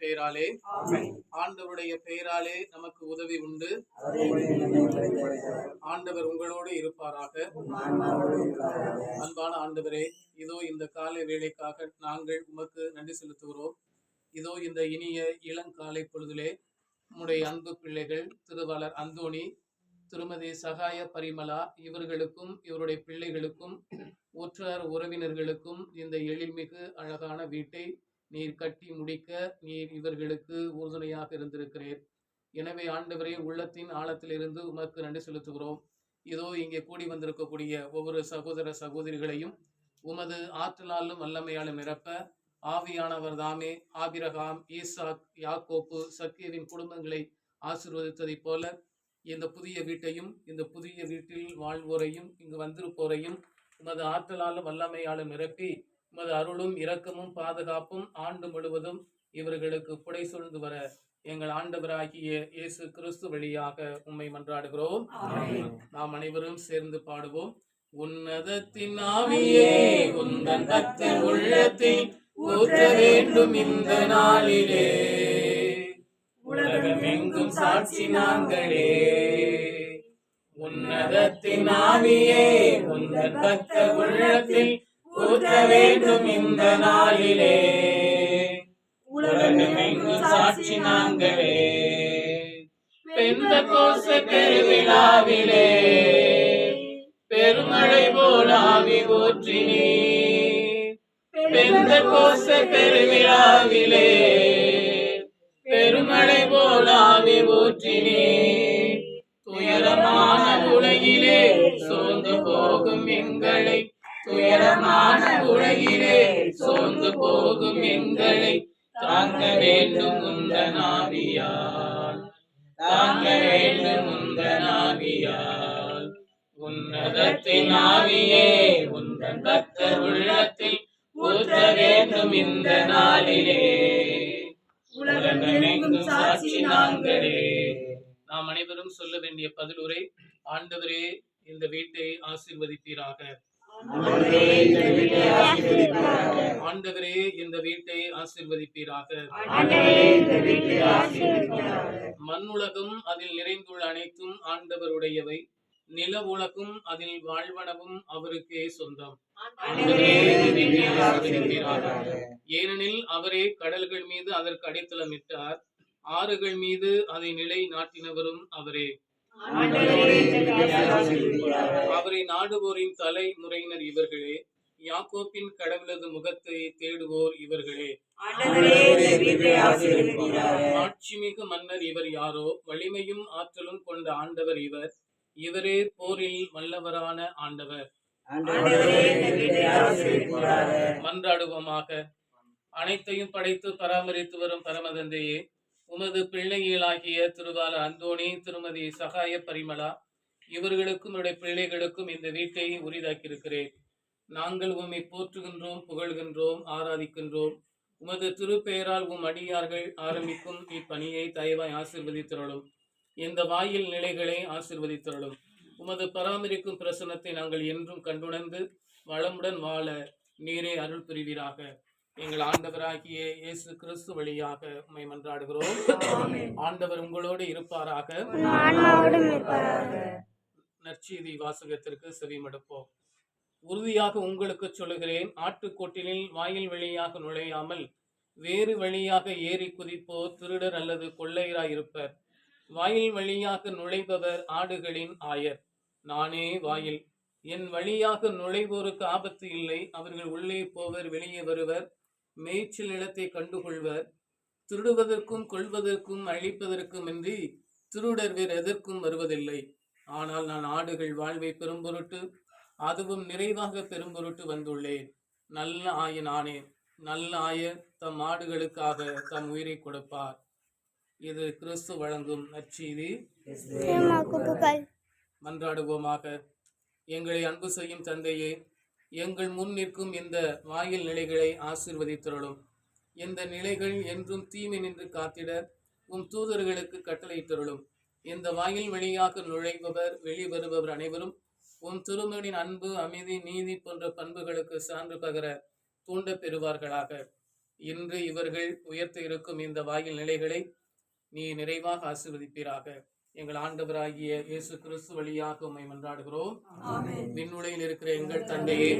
பெயராலே ஆண்டவருடைய பெயராலே நமக்கு உதவி உண்டு. ஆண்டவர் உங்களோடு இருப்பாராக. அன்பான ஆண்டவரே இதோ இந்த காலை வேலைக்காக நாங்கள் உமக்கு நன்றி செலுத்துகிறோம். இதோ இந்த இனிய இளங்காலை பொழுதிலே உம்முடைய அன்பு பிள்ளைகள் திருவாளர் அந்தோணி திருமதி சகாய பரிமலா இவர்களுக்கும் இவருடைய பிள்ளைகளுக்கும் உற்றார் உறவினர்களுக்கும் இந்த எழில்மிகு அழகான வீட்டை நீர் கட்டி முடிக்க நீர் இவர்களுக்கு உறுதுணையாக இருந்திருக்கிறீர் எனவே ஆண்டவரே உள்ளத்தின் ஆழத்திலிருந்து உமக்கு நன்றி செலுத்துகிறோம். இதோ இங்கே கூடி வந்திருக்கக்கூடிய ஒவ்வொரு சகோதர சகோதரிகளையும் உமது ஆற்றலாலும் வல்லமையாலும் நிரப்ப ஆவியானவர் தாமே ஆபிரகாம் ஈசாக் யாக்கோப்பு சக்கியவின் குடும்பங்களை ஆசிர்வதித்ததைப் போல இந்த புதிய வீட்டையும் இந்த புதிய வீட்டில் வாழ்வோரையும் இங்கு வந்திருப்போரையும் உமது ஆற்றலாலும் வல்லமையாலும் நிரப்பி உமது அருளும் இரக்கமும் பாதுகாப்பும் ஆண்டு முழுவதும் இவர்களுக்கு புடை சூழ்ந்து வர எங்கள் ஆண்டவராகிய இயேசு கிறிஸ்து வழியாக உம்மை மன்றாடுகிறோம். நாம் அனைவரும் சேர்ந்து பாடுவோம். உன்னதத்தின் ஆவியே உந்தன் உள்ளத்தில் ஊற்ற வேண்டும் இந்த நாளிலே. உலகமெங்கும் சாட்சி நாங்களே. உன்னதத்தின் ஆவியே உந்தன் உள்ளத்தில் ஊற்ற வேண்டும் இந்த நாளிலே. உலகமெங்கும் சாட்சி நாங்களே. பெந்த கோச பெருவிழாவிலே. பெருமழை போல் ஆவி ஊற்றினே. பெந்த கோச பெருவிழாவிலே. பெருமழை போல் ஆவி ஊற்றினே. துயரமான உலகிலே சோர்ந்து போகும் எங்களை தாங்க வேண்டும் உந்தனாவியால் தாங்க வேண்டும் உந்தனாவியால் உன்னதத்தின் ஆவியே உந்தன் பக்தர் உள்ளத்தில் ஊற்ற வேண்டும் இந்த நாளிலே. உலகமெங்கும் சாட்சி நாங்களே. நாம் அனைவரும் சொல்ல வேண்டிய பதிலுரை ஆண்டவரே இந்த வீட்டை ஆசிர்வதிப்பீராக. ஆண்டவரே, இந்த வீட்டை ஆசிர்வதிப்பீராக. மண்ணுலகம் அதில் நிறைந்துள்ள அனைத்தும் ஆண்டவருடையவை. நில உலகும் அதில் வாழ்வனவும் அவருக்கே சொந்தம். ஏனெனில் அவரே கடல்கள் மீது அதற்கு அடித்தளமிட்டார். ஆறுகள் மீது அதை நிலை நாட்டினவரும் அவரே. அவரை நாடுவோரின் தலைமுறையினர் இவர்களே யாக்கோப்பின் கடவுளது முகத்தை தேடுவோர் இவர்களே. ஆட்சிமிகு மன்னர் இவர் யாரோ வலிமையும் ஆற்றலும் கொண்ட ஆண்டவர் இவர். இவரே போரில் வல்லவரான ஆண்டவர். மன்றாடுவோமாக. அனைத்தையும் படைத்து பராமரித்து வரும் பரமதந்தையே உமது பிள்ளைகளாகிய திருவால அந்தோணி திருமதி சகாய பரிமளா இவர்களுக்கும் உடைய பிள்ளைகளுக்கும் இந்த வீட்டை உரிதாக்கியிருக்கிறேன். நாங்கள் உம்மை போற்றுகின்றோம் புகழ்கின்றோம் ஆராதிக்கின்றோம். உமது திருப்பெயரால் உம் அடியார்கள் ஆரம்பிக்கும் இப்பணியை தயவாய் ஆசிர்வதித்தருளும். இந்த வாயில் நிலைகளை ஆசிர்வதித்தருளும். உமது பராமரிக்கும் பிரசனத்தை நாங்கள் என்றும் கண்டுணர்ந்து வளமுடன் வாழ நீரே அருள் புரிவீராக. எங்கள் ஆண்டவராகிய இயேசு கிறிஸ்து வழியாக உம்மை மன்றாடுகிறோம். ஆண்டவர் உங்களோடு இருப்பாராக. நற்செய்தி வாசகத்திற்கு செவிமடுப்போம். உறுதியாக உங்களுக்கு சொல்லுகிறேன் ஆட்டுக்கொட்டிலில் வாயில் வழியாக நுழையாமல் வேறு வழியாக ஏறி குதிப்போர் திருடர் அல்லது கொள்ளையராய் இருப்பர் வாயில் வழியாக நுழைபவர் ஆடுகளின் ஆயர். நானே வாயில். என் வழியாக நுழைவோருக்கு ஆபத்து இல்லை. அவர்கள் உள்ளே போவர் வெளியே வருவர். மேய்ச்சல் நிலத்தை கண்டுகொள்வர். திருடுவதற்கும் கொள்வதற்கும் அழிப்பதற்குமின்றி திருடர் வேறு எதற்கும் வருவதில்லை. ஆனால் நான் ஆடுகள் வாழ்வை பெரும்பொருட்டு அதுவும் நிறைவாக பெரும்பொருட்டு வந்துள்ளேன். நல்ல ஆயன் ஆனேன் நல்ல ஆயர் தம் ஆடுகளுக்காக தம் உயிரை கொடுப்பார். இது கிறிஸ்து வழங்கும் நற்செய்தி. மன்றாடுவோமாக. எங்களை அன்பு செய்யும் தந்தையே எங்கள் முன் நிற்கும் இந்த வாயில் நிலைகளை ஆசிர்வதித்தருளும். இந்த நிலைகள் என்றும் தீமை நின்று காத்திட உம் தூதர்களுக்கு கட்டளையிட்டருளும். இந்த வாயில் வழியாக நுழைபவர் வெளிவருபவர் அனைவரும் உம் திருமணின் அன்பு அமைதி நீதி போன்ற பண்புகளுக்கு சான்று பகர தூண்ட பெறுவார்களாக. இன்று இவர்கள் உயர்த்த இருக்கும் இந்த வாயில் நிலைகளை நீ நிறைவாக ஆசீர்வதிப்பீராக. எங்கள் ஆண்டவராகிய இயேசு கிறிஸ்து வழியாக உம்மை மன்றாடுகிறோம். விண்ணுலையில் இருக்கிற எங்கள் தந்தையே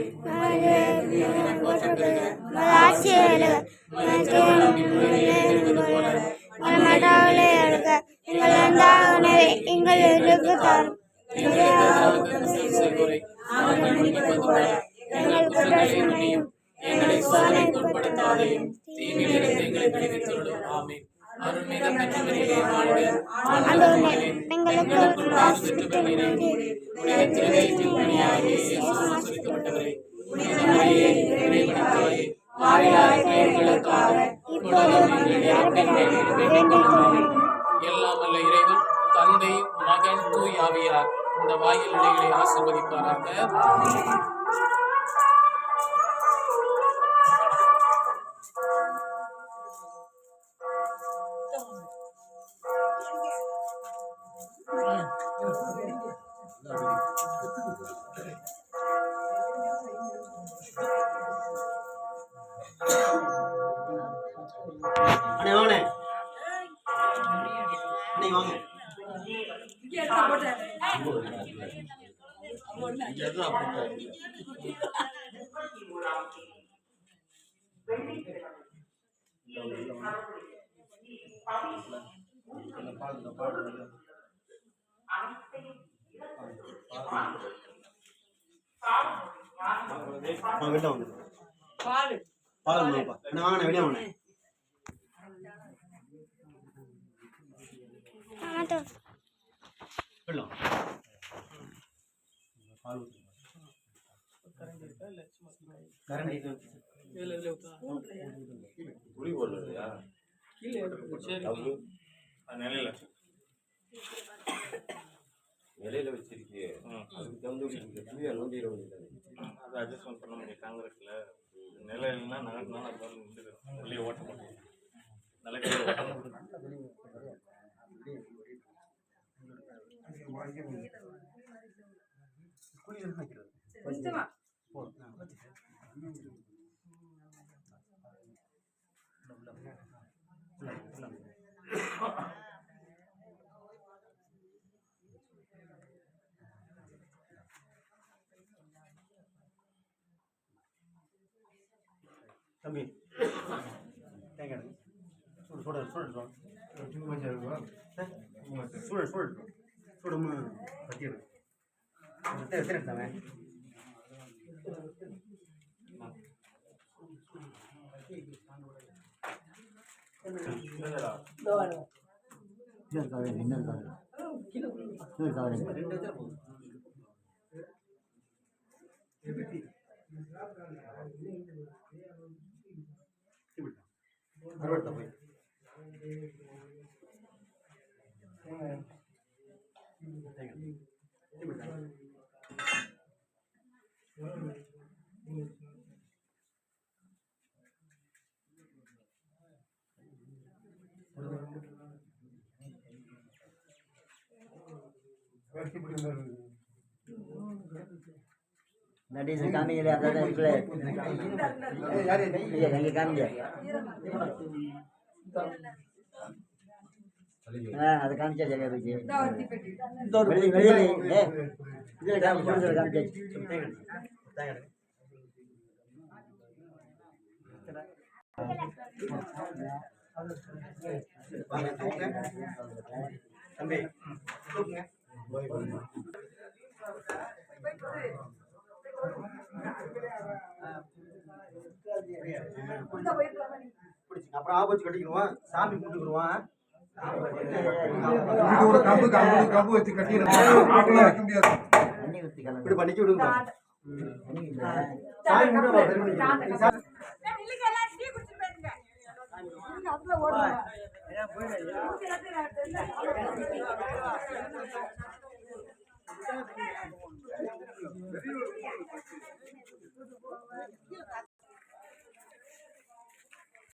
எங்கள் சோதனைக்கு உட்படுத்தாதையும் தீமையிலிருந்து எங்களை விடுவித்தருளும். ஆமென். எல்லாம் வல்ல இறைவன் தந்தை மகன் தூய் ஆவியார் இந்த வாயில் நிலைகளை ஆசீர்வதிப்பாராக அண்ணே வாங்கண்ணே வாங்கண்ணே வெளியே அது நிலையில. நிலையில வச்சிருக்கியே அதுக்கு தகுந்த புளியா நோண்டி அது. அட்ஜஸ்ட்மெண்ட் பண்ண முடியும். காங்கிரஸ்ல நிலையிலன்னா நகர்னா அது வந்து நின்றுடும் வெளியே ஓட்ட முடியும் ஓட்ட முடியும் குழி எதுக்கு வைக்கிறது? போதும். ஆ, வச்சு. உள்ள, உள்ள. உள்ள, உள்ள. தம்பி. தேங்காய். சூடு சூடு சூடு சூடு சூடு சூடுமா பத்தி எடுத்தாங்க இன்னொரு காவேரி இன்னொரு காவேரி ಧಾರವಾಡದ ಹೋಗಿ Thank you. நடிசு காமிக்கல அதான் இருக்குல்ல ஐயா எங்க காமிங்க ஆ அது காமிச்சா சரியா போச்சு. வெளியே வெளியே ஏ இதுல காமி சொல்லுங்க காமிச்சாச்சு. வாங்க தூக்குங்க. தம்பி அப்புறம் ஆபத்து கட்டிக்கிடுவோம் சாமி கும்பிட்டுக்குருவோம் இதுக்கு ஒரு கம்பு கம்பு கம்பு வச்சு கட்டிடுறோம் மாப்பிள்ளை வைக்க முடியாது. இப்படி பண்ணிச்சு விடுங்க. சாமி கும்பிட்டு